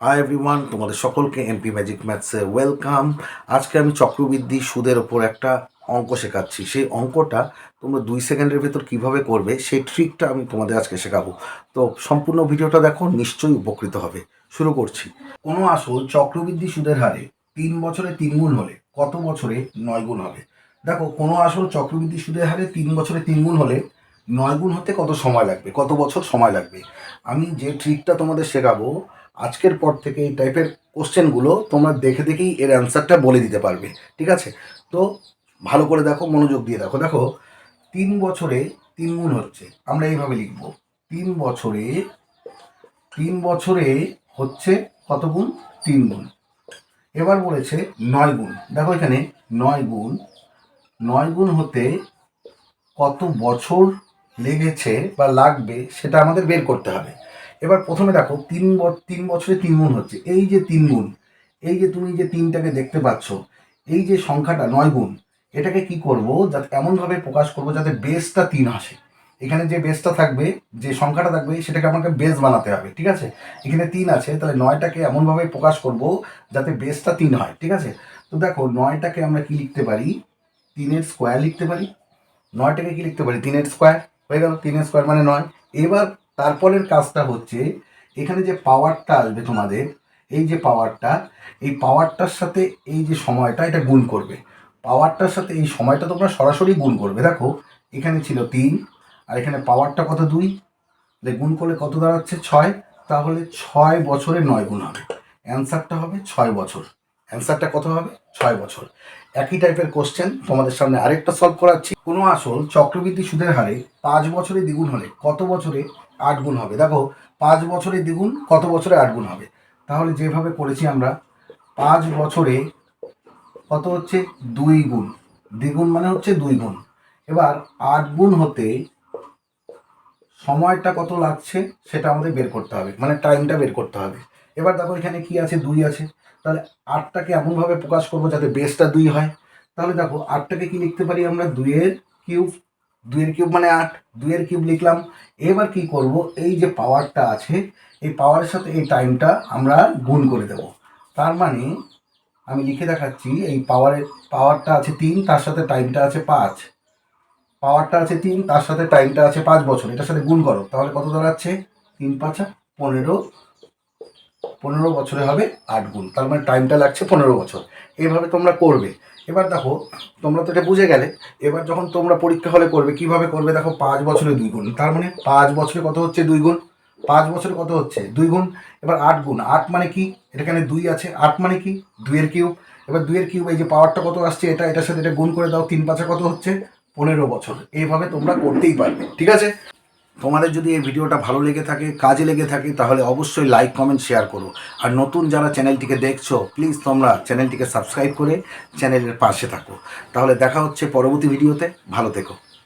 Hi everyone তোমাদের সকলকে MP magic ম্যাথসে welcome আজকে আমি চক্রবৃদ্ধি সুদের ওপর একটা অঙ্ক শেখাচ্ছি। সেই অঙ্কটা তোমরা দুই সেকেন্ডের ভেতর কীভাবে করবে, সেই ট্রিকটা আমি তোমাদের আজকে শেখাবো। তো সম্পূর্ণ ভিডিওটা দেখো, নিশ্চয়ই উপকৃত হবে। শুরু করছি। কোনো আসল চক্রবৃদ্ধি সুদের হারে তিন বছরে তিন গুণ হলে কত বছরে নয় গুণ হবে? দেখো, কোনো আসল চক্রবৃদ্ধি সুদের হারে তিন বছরে তিন গুণ হলে নয় গুণ হতে কত সময় লাগবে? কত বছর সময় লাগবে? আমি যে ট্রিকটা তোমাদের শেখাবো আজকের পর থেকে এই টাইপের কোশ্চেনগুলো তোমরা দেখে দেখেই এর অ্যান্সারটা বলে দিতে পারবে, ঠিক আছে? তো ভালো করে দেখো, মনোযোগ দিয়ে দেখো। দেখো, তিন বছরে তিন গুণ হচ্ছে, আমরা এইভাবে লিখব। তিন বছরে তিন বছরে হচ্ছে কত গুণ? তিন গুণ। এবার বলেছে নয় গুণ। দেখো এখানে নয় গুণ। নয় গুণ হতে কত বছর লেগেছে বা লাগবে সেটা আমাদের বের করতে হবে। এবার প্রথমে দেখো, তিন তিন বছরে তিন গুণ হচ্ছে। এই যে তিন গুণ, এই যে তুমি যে তিনটাকে দেখতে পাচ্ছ, এই যে সংখ্যাটা নয় গুণ, এটাকে কি করব যাতে এমনভাবে প্রকাশ করব যাতে বেসটা তিন আসে। এখানে যে বেসটা থাকবে, যে সংখ্যাটা থাকবে, সেটাকে আমাকে বেস বানাতে হবে, ঠিক আছে? এখানে তিন আছে, তাহলে নয়টাকে এমনভাবে প্রকাশ করব যাতে বেসটা তিন হয়, ঠিক আছে? তো দেখো, নয়টাকে আমরা কি লিখতে পারি? তিনের স্কোয়ার লিখতে পারি। নয়টাকে কি লিখতে পারি? তিনের স্কোয়ার, হয়ে গেল, তিনের স্কোয়ার মানে নয়। এবার তারপরের কাজটা হচ্ছে, এখানে যে পাওয়ারটা আসবে তোমাদের, এই যে পাওয়ারটা এই পাওয়ারটার সাথে এই যে সময়টা, এটা গুণ করবে। পাওয়ারটার সাথে এই সময়টা তোমরা সরাসরি গুণ করবে। দেখো, এখানে ছিল তিন, আর এখানে পাওয়ারটা কত? দুই। গুণ করলে কত দাঁড়াচ্ছে? ছয়। তাহলে ছয় বছরে নয় গুণ হবে। অ্যান্সারটা হবে ছয় বছর। অ্যান্সারটা কত হবে? ছয় বছর। একই টাইপের কোশ্চেন তোমাদের সামনে আরেকটা সলভ করাচ্ছি। কোনো আসল চক্রবৃদ্ধি সুদের হারে পাঁচ বছরে দ্বিগুণ হলে কত বছরে আট গুণ হবে। দেখো, পাঁচ বছরে দ্বিগুণ, কত বছরে আট গুণ হবে? তাহলে যেভাবে করেছি আমরা, পাঁচ বছরে কত হচ্ছে? দুই গুণ। দ্বিগুণ মানে হচ্ছে দুই গুণ। এবার আট গুণ হতে সময়টা কত লাগছে সেটা আমাদের বের করতে হবে মানে টাইমটা বের করতে হবে। এবার দেখো এখানে কি আছে? দুই আছে। তাহলে আটটাকে এমনভাবে প্রকাশ করব যাতে বেসটা দুই হয়। তাহলে দেখো, আটটাকে কি লিখতে পারি আমরা? দুইয়ের কিউব দুইয়ের কিউব মানে আট, দুইয়ের কিউব লিখলাম। এবার কি করব? এই যে পাওয়ারটা আছে, এই পাওয়ারের সাথে এই টাইমটা আমরা গুণ করে দেব। তার মানে আমি লিখে দেখাচ্ছি, এই পাওয়ারের পাওয়ারটা আছে তিন, তার সাথে টাইমটা আছে পাঁচ। পাওয়ারটা আছে তিন, তার সাথে টাইমটা আছে পাঁচ বছর। এটার সাথে গুণ করো। তাহলে কত দাঁড়াচ্ছে? তিন পাঁচা, পনেরো পনেরো বছরে হবে আট গুণ। তার মানে টাইমটা লাগছে পনেরো বছর। এইভাবে তোমরা করবে। এবার দেখো, তোমরা তো এটা বুঝে গেলে, এবার যখন তোমরা পরীক্ষা হলে করবে, কীভাবে করবে দেখো, পাঁচ বছরে দুই গুণ। তার মানে পাঁচ বছরে কত হচ্ছে দুই গুণ? পাঁচ বছরে কত হচ্ছে? দুই গুণ। এবার আট গুণ। আট মানে কি? এখানে দুই আছে। আট মানে কি? দুইয়ের কিউব। এবার দুইয়ের কিউব, এই যে পাওয়ারটা কত আসছে, এটা, এটার সাথে এটা গুণ করে দাও, তিন পাঁচা কত হচ্ছে? পনেরো বছর। এইভাবে তোমরা করতেই পারবে। ঠিক আছে? তোমাদের যদি এই ভিডিওটা ভালো লেগে থাকে, কাজে লেগে থাকে, তাহলে অবশ্যই লাইক কমেন্ট শেয়ার করো। আর নতুন যারা চ্যানেলটিকে দেখছ প্লিজ তোমরা চ্যানেলটিকে সাবস্ক্রাইব করে চ্যানেলের পাশে থাকো। তাহলে দেখা হচ্ছে পরবর্তী ভিডিওতে। ভালো থেকো।